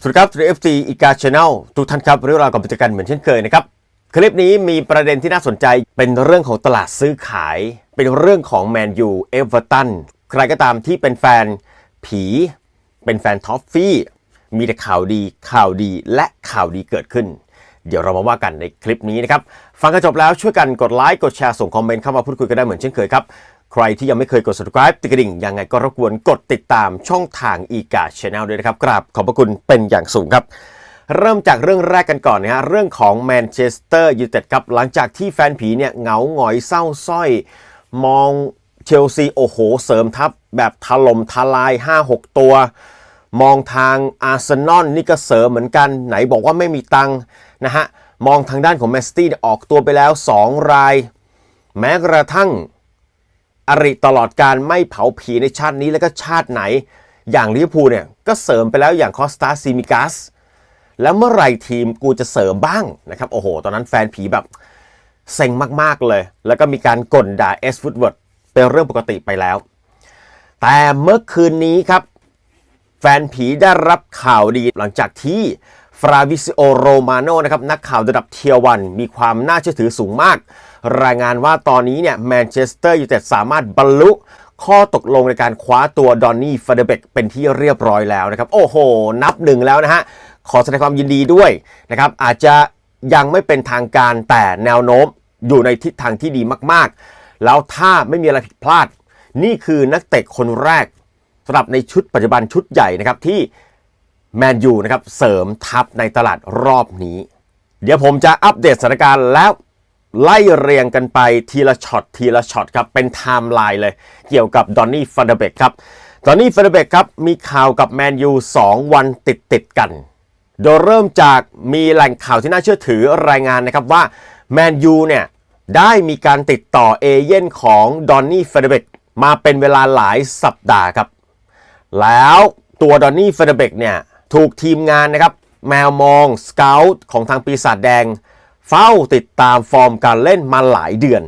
สวัสดีครับทรีเอฟซีอีกาชาแนลทุกท่านครับเรื่องราวกับกิจการเหมือนเช่นเคยนะครับ คลิปนี้มีประเด็นที่น่าสนใจเป็นเรื่องของตลาดซื้อขาย เป็นเรื่องของแมนยูเอเวอร์ตันใครก็ตามที่เป็นแฟนผี เป็นแฟนท็อฟฟี่ มีแต่ข่าวดีข่าวดีและข่าวดีเกิดขึ้น เดี๋ยวเรามาว่ากันในคลิปนี้นะครับ ฟังกันจบแล้วช่วยกันกดไลค์กดแชร์ส่งคอมเมนต์เข้ามาพูดคุยกันได้เหมือนเช่นเคยครับ ใครที่ยังไม่เคยกด subscribe ติดกระดิ่งยังไงก็รบกวนกดติดตามช่องทางอีกาช n แนลด้วยนะครับ กราบขอบพระคุณเป็นอย่างสูงครับ เริ่มจากเรื่องแรกกันก่อนนะฮะเรื่องของแมนเชสเตอร์ยูไนเต็ดครับหลังจากที่แฟนผีเนี่ยเหงาหงอยเศร้าสร้อย มองเชลซีโอ้โห เสริมทัพแบบถล่มทลาย 5-6 ตัว มองทางอาร์เซนอลนี่ก็เสริมเหมือนกัน ไหนบอกว่าไม่มีตังนะฮะมองทางด้านของแมนซิตี้ออกตัวไปแล้ว 2 ราย แม้กระทั่ง อริตลอดการไม่เผาผีในชาตินี้แล้วก็ชาติไหน อย่างลิเวอร์พูลเนี่ยก็เสริมไปแล้วอย่างคอสตาซิมิกัสแล้วเมื่อไหร่ทีมกูจะเสริมบ้างนะครับโอ้โห ตอนนั้นแฟนผีแบบเซ็งมากๆเลย แล้วก็มีการก่นด่าเอสฟุตเวิร์ดเป็นเรื่องปกติไปแล้ว แต่เมื่อคืนนี้ครับ แฟนผีได้รับข่าวดีหลังจากที่ฟราวิซิโอโรมาโนนะครับนักข่าวระดับเทียวันมีความน่าเชื่อถือสูงมาก รายงานว่าตอนนี้เนี่ยแมนเชสเตอร์ยูไนเต็ดสามารถบรรลุข้อตกลงในการคว้าตัวดอนนี่ฟาเดเบกเป็นที่เรียบร้อยแล้วนะครับ โอ้โห นับหนึ่งแล้วนะฮะ ขอแสดงความยินดีด้วยนะครับ อาจจะยังไม่เป็นทางการแต่แนวโน้มอยู่ในทิศทางที่ดีมากๆ แล้วถ้าไม่มีอะไรผิดพลาด นี่คือนักเตะคนแรกสำหรับในชุดปัจจุบันชุดใหญ่นะครับที่แมนยูนะครับเสริมทัพในตลาดรอบนี้ เดี๋ยวผมจะอัปเดตสถานการณ์แล้ว ไล่เรียงกันไปทีละช็อตทีละช็อตครับ เป็นไทม์ไลน์เลย เกี่ยวกับดอนนี่ฟันเดเบกครับดอนนี่ฟันเดเบกครับ มีข่าวกับแมนยู2 วันติดติดกัน โดยเริ่มจากมีแหล่งข่าวที่น่าเชื่อถือรายงานนะครับว่าแมนยูเนี่ยได้มีการติดต่อเอเย่นของดอนนี่ฟันเดเบกมาเป็นเวลาหลายสัปดาห์ครับ แล้วตัวดอนนี่เฟเดเบกเนี่ยถูกทีมงานนะครับแมวมองสเกลของทางปีศาจแดง เฝ้าติดตามฟอร์มการเล่นมาหลายเดือน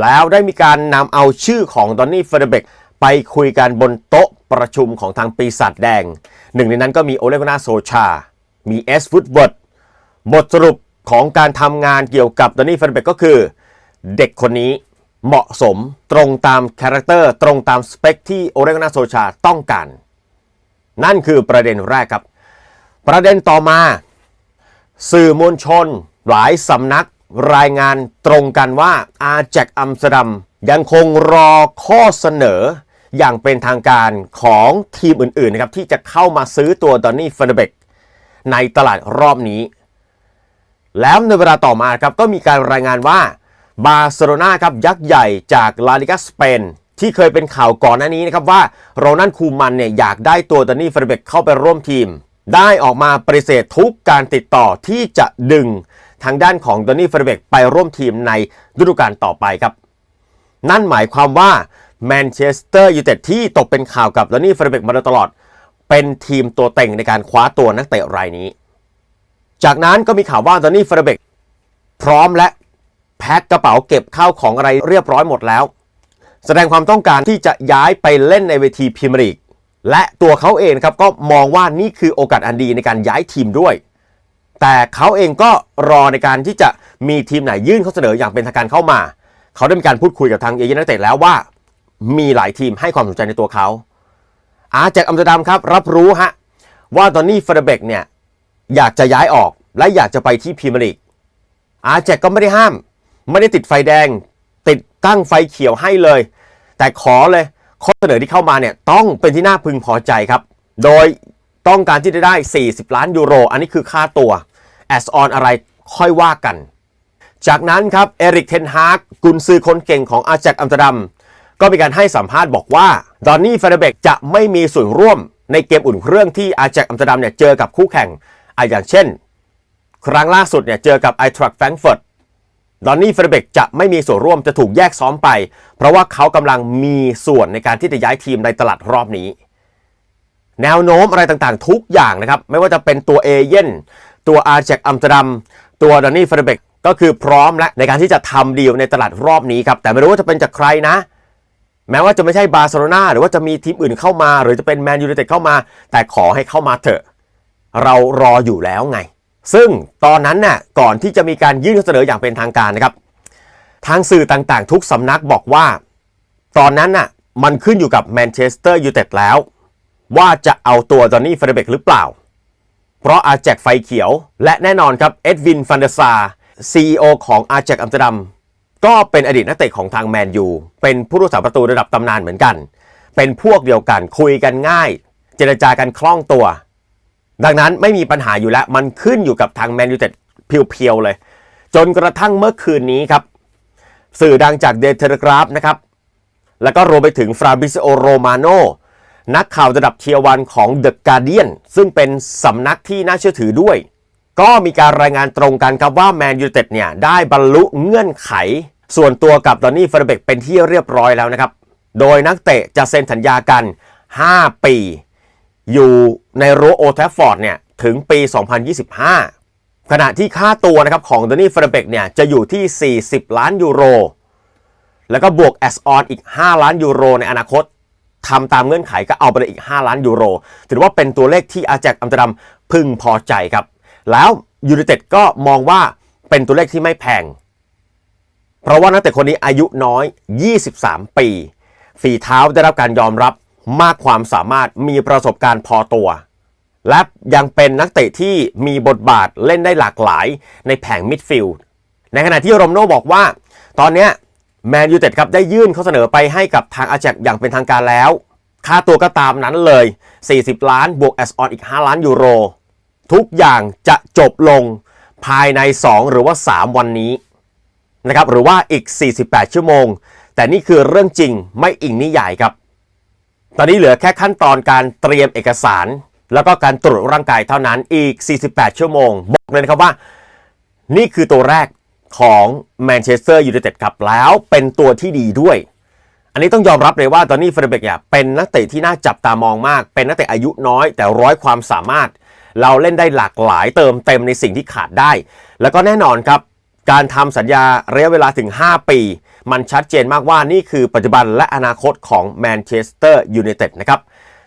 แล้วได้มีการนำเอาชื่อของดอนนี่เฟเดเบกไปคุยกันบนโต๊ะประชุมของทางปีศาจแดง หนึ่งในนั้นก็มีโอเลกนาโซชา มีเอสฟุตเวิร์ดบทสรุปของการทำงานเกี่ยวกับดอนนี่เฟเดเบกก็คือ เด็กคนนี้เหมาะสมตรงตามคาแรคเตอร์ตรงตามสเปคที่โอเรกนาโซชาต้องการ นั่นคือประเด็นแรกครับ ประเด็นต่อมา สื่อมวลชน หลายสำนักรายงานตรงกันว่าอาแจกอัมสเตอร์ดัมยังคงรอข้อเสนออย่างเป็นทางการของทีมอื่นๆนะครับที่จะเข้ามาซื้อตัวดอนนี่ฟันเบกในตลาดรอบนี้ แล้วในเวลาต่อมาครับก็มีการรายงานว่าบาร์เซโลนาครับยักษ์ใหญ่จากลาลิกาสเปนที่เคยเป็นข่าวก่อนหน้านี้นะครับว่าโรนันคูมันเนี่ยอยากได้ตัวดานี่เฟรเบกเข้าไปร่วมทีม ได้ออกมาปฏิเสธทุกการติดต่อที่จะดึง ทางด้านของดานี่เฟรเบกไปร่วมทีมในฤดูกาลต่อไปครับ นั่นหมายความว่าแมนเชสเตอร์ยูไนเต็ดที่ตกเป็นข่าวกับดานี่เฟรเบกมาโดยตลอด เป็นทีมตัวเต็งในการคว้าตัวนักเตะรายนี้ จากนั้นก็มีข่าวว่าดานี่เฟรเบกพร้อมและแพ็คกระเป๋าเก็บข้าวของอะไรเรียบร้อยหมดแล้ว แสดงความต้องการที่จะย้ายไปเล่นในเวทีพรีเมียร์ลีกและตัวเขาเองครับก็มองว่านี่คือโอกาสอันดีในการย้ายทีมด้วย แต่เขาเองก็รอในการที่จะมีทีมไหนยื่นข้อเสนออย่างเป็นทางการเข้ามา เขาได้มีการพูดคุยกับทางเอเย่นนักเตะแล้วว่า มีหลายทีมให้ความสนใจในตัวเขา อาแจกอัมสเตอร์ดัมครับ รับรู้ฮะว่าตอนนี้ฟเดเบกเนี่ยอยากจะย้ายออกและอยากจะไปที่พรีเมียร์ลีกอาแจกก็ไม่ได้ห้าม ไม่ได้ติดไฟแดง ติดตั้งไฟเขียวให้เลย แต่ขอเลยข้อเสนอที่เข้ามาเนี่ยต้องเป็นที่น่าพึงพอใจครับ โดย ต้องการที่จะได้ 40 ล้านยูโร อันนี้คือค่าตัวแอสออนอะไรค่อยว่ากัน จากนั้นครับเอริกเทนฮากกุนซือคนเก่งของอาแจกอัมสเตอร์ดัม ก็มีการให้สัมภาษณ์บอกว่าดอนนี่เฟเดเบกจะไม่มีส่วนร่วมในเกมอุ่นเครื่องที่อาแจกอัมสเตอร์ดัมเนี่ยเจอกับคู่แข่งออย่างเช่น ครั้งล่าสุดเนี่ยเจอกับไอทรัคแฟรงก์เฟิร์ตดอนนี่เฟรเบกจะไม่มีส่วนร่วมจะถูกแยกซ้อมไป เพราะว่าเขากำลังมีส่วนในการที่จะย้ายทีมในตลาดรอบนี้ แนวโน้มอะไรต่างๆ ทุกอย่างนะครับ ไม่ว่าจะเป็นตัวเอเย่นตัวอาร์เจกอัมสเตอร์ดัมตัวดอนนี่เฟรเบกก็คือพร้อมและในการที่จะทำดีลในตลาดรอบนี้ครับ แต่ไม่รู้ว่าจะเป็นจากใครนะ แม้ว่าจะไม่ใช่บาร์เซโลนาหรือว่าจะมีทีมอื่นเข้ามา หรือจะเป็นแมนยูไนเต็ดเข้ามา แต่ขอให้เข้ามาเถอะ เรารออยู่แล้วไง ซึ่งตอนนั้นน่ะก่อนที่จะมีการยื่นข้อเสนออย่างเป็นทางการนะครับ ทางสื่อต่างๆ ทุกสำนักบอกว่า ตอนนั้นน่ะมันขึ้นอยู่กับแมนเชสเตอร์ยูไนเต็ดแล้ว ว่าจะเอาตัวจอห์นนี่เฟรเบกหรือเปล่า เพราะอาแจกไฟเขียว และแน่นอนครับเอ็ดวินฟันเดซา CEO ของอาแจกอัมสเตอร์ดัมก็เป็นอดีตนักเตะของทางแมนยูเป็นผู้รักษาประตูระดับตำนานเหมือนกัน เป็นพวกเดียวกันคุยกันง่าย เจรจากันคล่องตัว ดังนั้นไม่มีปัญหาอยู่แล้ว มันขึ้นอยู่กับทางแมนยูเต็ดเพียวๆเลย จนกระทั่งเมื่อคืนนี้ครับ สื่อดังจากเดเทเลกราฟนะครับ แล้วก็รวมไปถึงฟราบิซโอโรมาโน นักข่าวระดับเทียวันของ The Guardian ซึ่งเป็นสำนักที่น่าเชื่อถือด้วย ก็มีการรายงานตรงกันครับว่าแมนยูเต็ดเนี่ยได้บรรลุเงื่อนไข ส่วนตัวกับดอนนี่เฟรเบกเป็นที่เรียบร้อยแล้วนะครับ โดยนักเตะจะเซ็นสัญญากัน 5 ปี อยู่ในรัวโอแทฟฟอร์ดเนี่ยถึงปี 2025 ขณะที่ค่าตัวนะครับของดอนนี่เฟรเบกเนี่ยจะอยู่ที่ 40 ล้านยูโรแล้วก็บวกแอสออนอีก 5 ล้านยูโรในอนาคต ทำตามเงื่อนไขก็เอาไปเลยอีก 5 ล้านยูโร ถือว่าเป็นตัวเลขที่อาแจกอัมสเตอร์ดัมพึงพอใจครับ แล้วยูไนเต็ดก็มองว่าเป็นตัวเลขที่ไม่แพง เพราะว่านักเตะคนนี้อายุน้อย 23 ปี ฝีเท้าได้รับการยอมรับมากความสามารถมีประสบการณ์พอตัว และยังเป็นนักเตะที่มีบทบาทเล่นได้หลากหลายในแผงมิดฟิลด์ในขณะที่โรมโน่บอกว่า ตอนเนี้ แมนยูเต็ดครับได้ยื่นข้อเสนอไปให้กับทางอาแจกอย่างเป็นทางการแล้ว ค่าตัวก็ตามนั้นเลย 40 ล้านบวกแอสออนอีก 5 ล้านยูโร ทุกอย่างจะจบลงภายใน 2 หรือว่า 3 วันนี้นะครับหรือว่าอีก 48 ชั่วโมง แต่นี่คือเรื่องจริงไม่อิงนิยายครับ ตอนนี้เหลือแค่ขั้นตอนการเตรียมเอกสาร แล้วก็การตรวจร่างกายเท่านั้นอีก 48 ชั่วโมง บอกเลยนะครับว่า นี่คือตัวแรก ของแมนเชสเตอร์ยูไนเต็ดครับแล้วเป็นตัวที่ดีด้วย อันนี้ต้องยอมรับเลยว่าตอนนี้เฟรเบกเนี่ยเป็นนักเตะที่น่าจับตามองมาก เป็นนักเตะอายุน้อยแต่ร้อยความสามารถ เราเล่นได้หลากหลายเติมเต็มในสิ่งที่ขาดได้ แล้วก็แน่นอนครับ การทำสัญญาระยะเวลาถึง 5 ปี มันชัดเจนมากว่านี่คือปัจจุบันและอนาคตของแมนเชสเตอร์ยูไนเต็ดนะครับ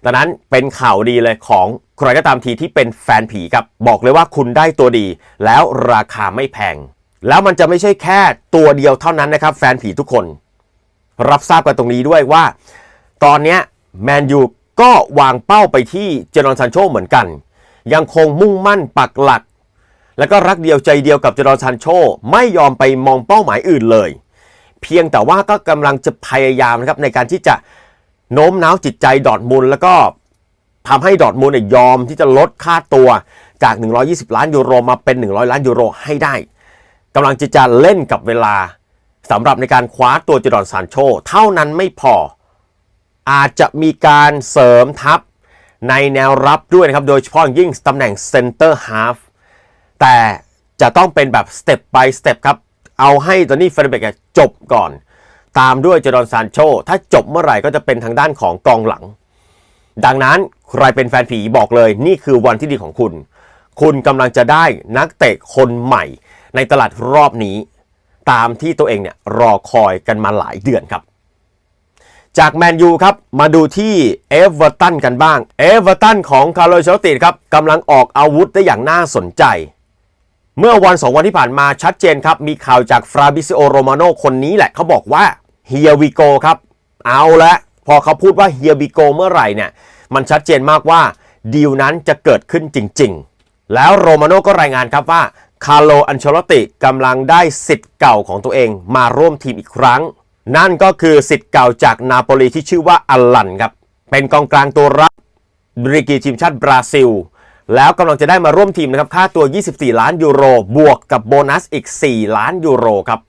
ดังนั้นเป็นข่าวดีเลยของใครก็ตามทีที่เป็นแฟนผีครับบอกเลยว่าคุณได้ตัวดี แล้วราคาไม่แพง แล้วมันจะไม่ใช่แค่ตัวเดียวเท่านั้นนะครับ แฟนผีทุกคน รับทราบกันตรงนี้ด้วยว่า ตอนนี้แมนยูก็วางเป้าไปที่เจนอนซันโชเหมือนกัน ยังคงมุ่งมั่นปักหลัก แล้วก็รักเดียวใจเดียวกับเจรอนซันโชไม่ยอมไปมองเป้าหมายอื่นเลย เพียงแต่ว่าก็กำลังจะพยายามนะครับในการที่จะโน้มน้าวจิตใจดอร์ทมุนด์แล้วก็ทำให้ดอร์ทมุนด์เนี่ยยอมที่จะลดค่าตัวจาก 120 ล้านยูโรมาเป็น 100 ล้านยูโรให้ได้ กำลังจะจะเล่นกับเวลาสำหรับในการคว้าตัวเจรอนซานโช เท่านั้นไม่พอ อาจจะมีการเสริมทัพในแนวรับด้วยนะครับ โดยเฉพาะอย่างยิ่งตำแหน่งเซนเตอร์ฮาฟแต่จะต้องเป็นแบบสเต็ป by สเต็ปครับ เอาให้ตอนนี้เฟรเบกจบก่อน ตามด้วยเจดอนซานโช ถ้าจบเมื่อไหร่ก็จะเป็นทางด้านของกองหลัง ดังนั้นใครเป็นแฟนผีบอกเลย นี่คือวันที่ดีของคุณ คุณกำลังจะได้นักเตะคนใหม่ ในตลาดรอบนี้ ตามที่ตัวเองเนี่ยรอคอยกันมาหลายเดือนครับ จากแมนยูครับ มาดูที่เอเวอร์ตันกันบ้างเอเวอร์ตันของคาร์โลเชลติครับกำลังออกอาวุธได้อย่างน่าสนใจ เมื่อวันสองวันที่ผ่านมาชัดเจนครับ มีข่าวจากฟราบิซิโอโรมาโนคนนี้แหละเขาบอกว่าเฮียวิโกครับเอาละพอเขาพูดว่าเฮียวิโกเมื่อไหร่เนี่ยมันชัดเจนมากว่าดีลนั้นจะเกิดขึ้นจริง ๆ แล้วโรมาโนก็รายงานครับว่า คาร์โลอันเชลติกำลังได้สิทธิ์เก่าของตัวเองมาร่วมทีมอีกครั้ง นั่นก็คือสิทธิ์เก่าจากนาโปลีที่ชื่อว่าอัลลันครับ เป็นกองกลางตัวรับบริกีทีมชาติบราซิล แล้วกำลังจะได้มาร่วมทีมนะครับ ค่าตัว 24 ล้านยูโร บวกกับโบนัสอีก 4 ล้านยูโรครับ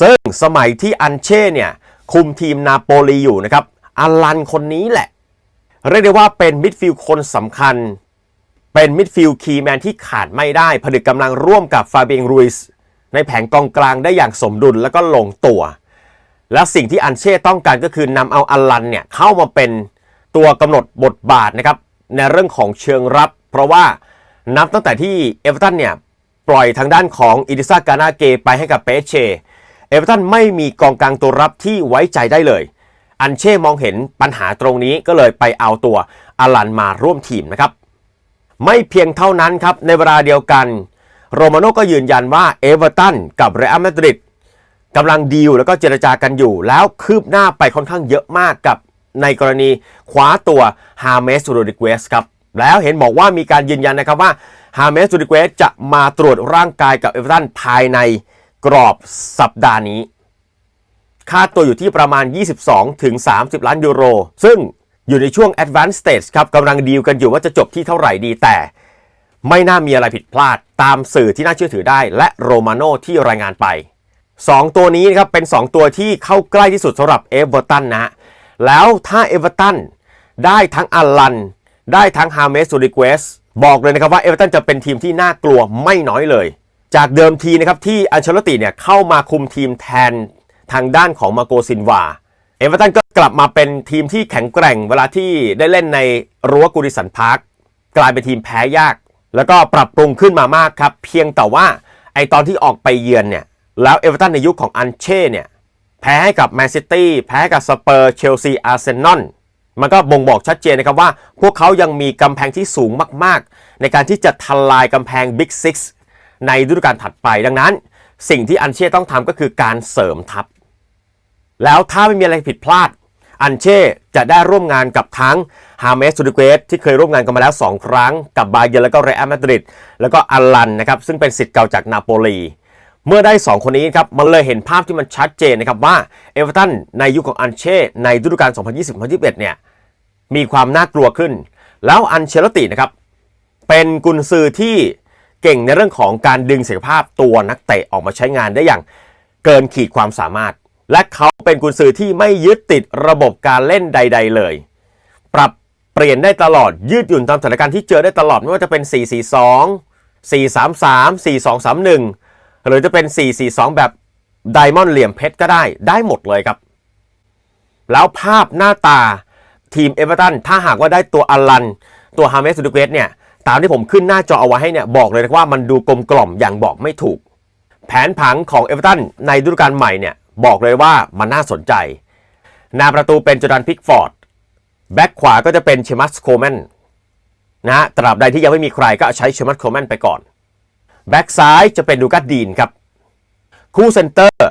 ซึ่งสมัยที่อันเช่เนี่ยคุมทีมนาโปลีอยู่นะครับอัลลันคนนี้แหละ เรียกได้ว่าเป็นมิดฟิลด์คนสำคัญ เป็นมิดฟิลด์คีแมนที่ขาดไม่ได้ผนึกกำลังร่วมกับฟาเบียงรุยส์ในแผงกองกลางได้อย่างสมดุลแล้วก็ลงตัว และสิ่งที่อันเช่ต้องการก็คือนำเอาอัลลันเนี่ยเข้ามาเป็นตัวกำหนดบทบาทนะครับในเรื่องของเชิงรับ เพราะว่านับตั้งแต่ที่เอเวอร์ตันเนี่ยปล่อยทางด้านของอิดิซากานาเกไปให้กับเปเชเอเวอร์ตันไม่มีกองกลางตัวรับที่ไว้ใจได้เลย อันเช่มองเห็นปัญหาตรงนี้ก็เลยไปเอาตัวอัลลันมาร่วมทีมนะครับ ไม่เพียงเท่านั้นครับ ในเวลาเดียวกัน โรมาโน่ก็ยืนยันว่าเอเวอร์ตันกับเรอัลมาดริดกำลังดีลแล้วก็เจรจากันอยู่ แล้วคืบหน้าไปค่อนข้างเยอะมากกับในกรณีคว้าตัวฮาเมสโรดิเกสครับแล้วเห็นบอกว่ามีการยืนยันนะครับว่าฮาเมสโรดิเกสจะมาตรวจร่างกายกับเอเวอร์ตันภายในกรอบสัปดาห์นี้ ค่าตัวอยู่ที่ประมาณ 22ถึง30 ล้านยูโร ซึ่ง อยู่ในช่วง advanced stage ครับกำลังดีลกันอยู่ว่าจะจบที่เท่าไหร่ดีแต่ ไม่น่ามีอะไรผิดพลาดตามสื่อที่น่าเชื่อถือได้ และโรมาโน่ที่รายงานไป 2 ตัวนี้นะครับเป็น 2 ตัวที่เข้าใกล้ที่สุดสำหรับเอเวอร์ตันนะแล้วถ้าเอเวอร์ตันได้ทั้งอัลลัน ได้ทั้งฮาเมสซูริเกสบอกเลยนะครับว่าเอเวอร์ตันจะเป็นทีมที่น่ากลัวไม่น้อยเลย จากเดิมทีนะครับที่อันเชลติเนี่ยเข้ามาคุมทีมแทนทางด้านของมาโกซินวาเอเวอร์ตันก็ กลับมาเป็นทีมที่แข็งแกร่งเวลาที่ได้เล่นในรั้วกูดิสันพาร์คกลายเป็นทีมแพ้ยาก แล้วก็ปรับปรุงขึ้นมามากครับ เพียงแต่ว่าไอตอนที่ออกไปเยือนเนี่ย แล้วเอเวอร์ตันในยุคของอันเช่เนี่ยแพ้ให้กับแมนซิตี้แพ้กับสเปอร์เชลซีอาร์เซนอลมันก็บ่งบอกชัดเจนนะครับว่า พวกเขายังมีกำแพงที่สูงมากๆ ในการที่จะทลายกำแพงบิ๊กซิกในฤดูกาลถัดไปดังนั้น สิ่งที่อันเช่ต้องทำก็คือการเสริมทัพ แล้วถ้าไม่มีอะไรผิดพลาด อันเช่จะได้ร่วมงานกับทั้งฮาเมสซูดิเกสที่เคยร่วมงานกันมาแล้ว 2 ครั้ง กับบาเยร์แล้วก็เรอัลมาดริดแล้วก็อัลลันนะครับซึ่งเป็นสิทธิ์เก่าจากนาโปลีเมื่อได้ 2 คนนี้ครับมันเลยเห็นภาพที่มันชัดเจนนะครับว่าเอเวอร์ตันในยุคของอันเช่ในฤดูกาล 2020-2021 เนี่ยมีความน่ากลัวขึ้น แล้วอันเชลตินะครับเป็นกุนซือที่เก่งในเรื่องของการดึงศักยภาพตัวนักเตะออกมาใช้งานได้อย่างเกินขีดความสามารถ และเขาเป็นกุนซือที่ไม่ยึดติดระบบการเล่นใด ๆ เลย ปรับเปลี่ยนได้ตลอดยืดหยุ่นตามสถานการณ์ที่เจอได้ตลอดไม่ว่าจะเป็น 442 433 4231 หรือจะเป็น 442 แบบไดมอนด์เหลี่ยมเพชรก็ได้ได้หมดเลยครับ แล้วภาพหน้าตาทีมเอเวอร์ตันถ้าหากว่าได้ตัวอลัน ตัวฮาเมสซูดูเกสเนี่ย ตามที่ผมขึ้นหน้าจอเอาไว้ให้เนี่ย บอกเลยนะว่ามันดูกลมกล่อมอย่างบอกไม่ถูก แผนผังของเอเวอร์ตันในฤดูกาลใหม่เนี่ย บอกเลยว่ามันน่าสนใจ หนาประตูเป็นจอร์แดนพิกฟอร์ด แบ็คขวาก็จะเป็นเชมัสโคแมนนะตราบใดที่ยังไม่มีใครก็ใช้เชมัสโคแมนไปก่อน แบ็คซ้ายจะเป็นดูกัสดีนครับ คู่เซนเตอร์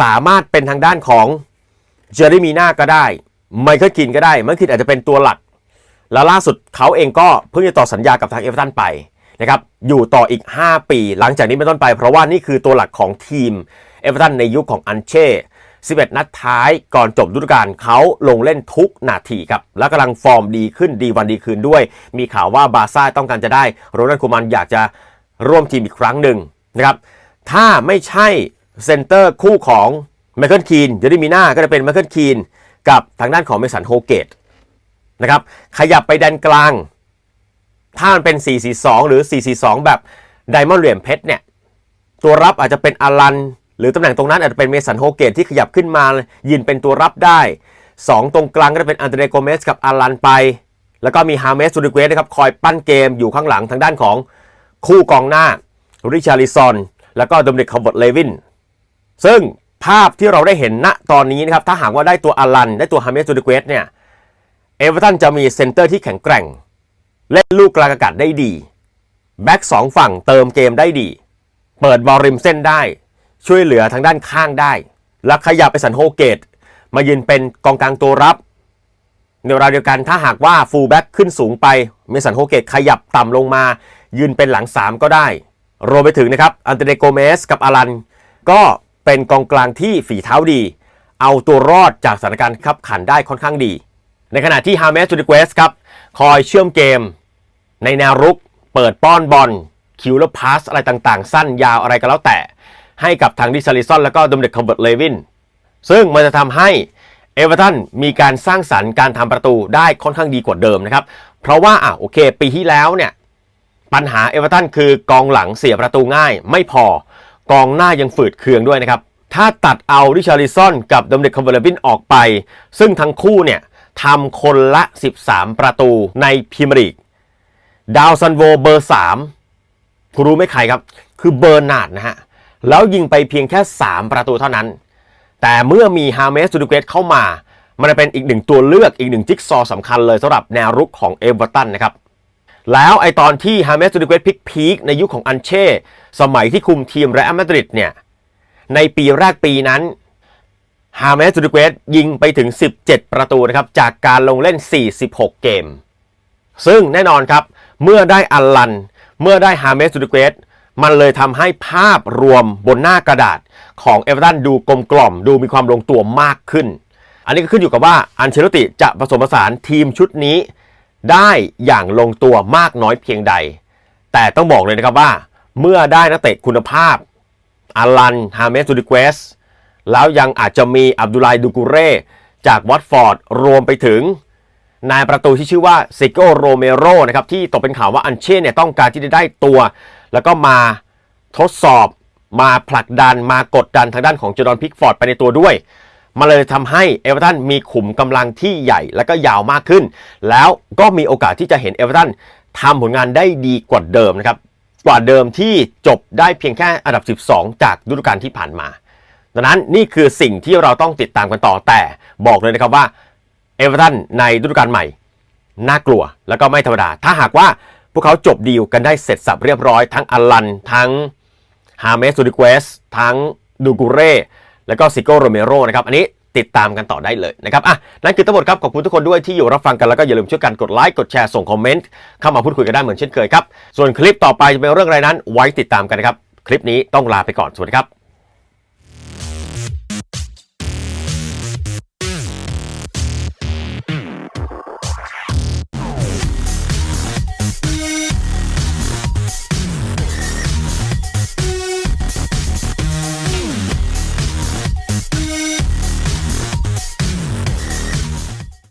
สามารถเป็นทางด้านของเจอร์ y มีนาก็ได้ไมเคิลกินก็ได้ไมเคิลกินอาจจะเป็นตัวหลัก แล้วล่าสุดเขาเองก็เพิ่งจะต่อสัญญากับทางเอเวอร์ตันไปนะครับอยู่ต่ออีก 5 ปี หลังจากนี้เป็นต้นไป เพราะว่านี่คือตัวหลักของทีม เอเวอร์ตันในยุคของอันเช่ 11 นัดท้ายก่อนจบฤดูกาลเขาลงเล่นทุกนาทีครับ แล้วกำลังฟอร์มดีขึ้นดีวันดีคืนด้วย มีข่าวว่าบาร์ซ่าต้องการจะได้ โรนัลคูมันอยากจะร่วมทีมอีกครั้งหนึ่งนะครับ ถ้าไม่ใช่เซนเตอร์คู่ของไมเคิลคีนเดยวนี้มีหน้าก็จะเป็นไมเคิลคีนกับทางด้านของเมสันโฮเกตนะครับ ขยับไปแดนกลาง ถ้ามันเป็น 442 หรือ 442 แบบไดมอนด์เหลี่ยมเพชรเนี่ย ตัวรับอาจจะเป็นอารัน หรือตำแหน่งตรงนั้นอาจจะเป็นเมสันโฮเกตที่ขยับขึ้นมายืนเป็นตัวรับได้ 2 ตรงกลางก็จะเป็นอันเดรโกเมสกับอารันไป แล้วก็มีฮาเมสซูริเกสนะครับคอยปั้นเกมอยู่ข้างหลังทางด้านของคู่กองหน้าริชาริซอน แล้วก็ดมินิกคาร์บอตเลวิน ซึ่งภาพที่เราได้เห็นณตอนนี้นะครับถ้าหากว่าได้ตัวอารันได้ตัวฮาเมสจูดิเกสเนี่ยเอเวอร์ตันจะมีเซนเตอร์ที่แข็งแกร่ง เล่นลูกกลางอากาศได้ดีแบ็กสองฝั่งเติมเกมได้ดี เปิดบอลริมเส้นได้ ช่วยเหลือทางด้านข้างได้ แล้วขยับไปสันโฮเกต มายืนเป็นกองกลางตัวรับในเวลาเดียวกันถ้าหากว่าฟูลแบ็กขึ้นสูงไปเมสันโฮเกตขยับต่ำลงมา ยืนเป็นหลัง 3 ก็ได้ รวมไปถึงนะครับอันเตเนโกเมสกับอารัน ก็เป็นกองกลางที่ฝีเท้าดี เอาตัวรอดจากสถานการณ์ขับขันได้ค่อนข้างดี ในขณะที่ฮาเมสจูดิเกสครับ คอยเชื่อมเกม ในแนวรุก เปิดป้อนบอลคิวแล้วพาสอะไรต่างๆ สั้นยาวอะไรก็แล้วแต่ ให้กับทางดิซาริซอน แล้วก็ดมเด็กคอมเบิร์ตเลวิน ซึ่งมันจะทำให้เอเวอร์ตันมีการสร้างสรรค์การทำประตูได้ค่อนข้างดีกว่าเดิมนะครับ เพราะว่าอะโอเค ปีที่แล้วเนี่ยปัญหาเอเวอร์ตันคือกองหลังเสียประตูง่าย ไม่พอกองหน้ายังฝืดเคืองด้วยนะครับ ถ้าตัดเอาริชาริซอนกับดมเด็กคอมเบอร์บินออกไป ซึ่งทั้งคู่เนี่ยทำคนละ 13 ประตูในพรีเมียร์ลีก ดาวซันโวเบอร์ 3 คุณรู้ไหมใครครับ คือเบอร์นาร์ดนะฮะ แล้วยิงไปเพียงแค่ 3 ประตูเท่านั้น แต่เมื่อมีฮาเมสตูดิเกตเข้ามา มันเป็นอีกหนึ่งตัวเลือกอีกหนึ่งจิ๊กซอสำคัญเลยสำหรับแนวรุกของเอเวอร์ตันนะครับ แล้วไอตอนที่ฮาเมสตูดิเกตพิกพีคในยุคของอันเช่ สมัยที่คุมทีมเรอัลมาดริดเนี่ย ในปีแรกปีนั้นฮาเมสตูดิเกตยิงไปถึง 17 ประตูนะครับจากการลงเล่น 46 เกม ซึ่งแน่นอนครับเมื่อได้อัลลัน เมื่อได้ฮาเมสตูดิเกต มันเลยทำให้ภาพรวมบนหน้ากระดาษของเอเวอร์ตันดูกลมกล่อม ดูมีความลงตัวมากขึ้น อันนี้ก็ขึ้นอยู่กับว่าอันเชลติจะผสมผสานทีมชุดนี้ ได้อย่างลงตัวมากน้อยเพียงใด แต่ต้องบอกเลยนะครับว่า เมื่อได้นักเตะคุณภาพอาลันฮาเมสตูดิเกสแล้วยังอาจจะมีอับดุลไลดูกูเร่จากวอตฟอร์ดรวมไปถึง นายประตูที่ชื่อว่าซิโกโรเมโรนะครับที่ตกเป็นข่าวว่าอันเช่เนี่ยต้องการที่จะได้ตัว แล้วก็มาทดสอบมาผลักดันมากดดันทางด้านของจอร์แดนพิกฟอร์ดไปในตัวด้วยมาเลยทำให้เอเวอร์ตันมีขุมกำลังที่ใหญ่และก็ยาวมากขึ้น แล้วก็มีโอกาสที่จะเห็นเอเวอร์ตันทำผลงานได้ดีกว่าเดิมนะครับ กว่าเดิมที่จบได้เพียงแค่อันดับ 12 จากฤดูกาลที่ผ่านมา ดังนั้นนี่คือสิ่งที่เราต้องติดตามกันต่อแต่บอกเลยนะครับว่าเอเวอร์ตันในฤดูกาลใหม่ น่ากลัวแล้วก็ไม่ธรรมดา ถ้าหากว่า พวกเขาจบดีลกันได้เสร็จสับเรียบร้อยทั้งอลัน ทั้งฮาเมสตูดิเกสทั้งดูกูเร่แล้วก็ซิโกโรเมโรนะครับอันนี้ติดตามกันต่อได้เลยนะครับอะนั่นคือทั้งหมดครับ ขอบคุณทุกคนด้วยที่อยู่รับฟังกัน แล้วก็อย่าลืมช่วยกันกดไลค์กดแชร์ส่งคอมเมนต์เข้ามาพูดคุยกันได้เหมือนเช่นเคยครับ ส่วนคลิปต่อไปจะเป็นเรื่องอะไรนั้น ไว้ติดตามกันนะครับ คลิปนี้ต้องลาไปก่อนสวัสดีครับ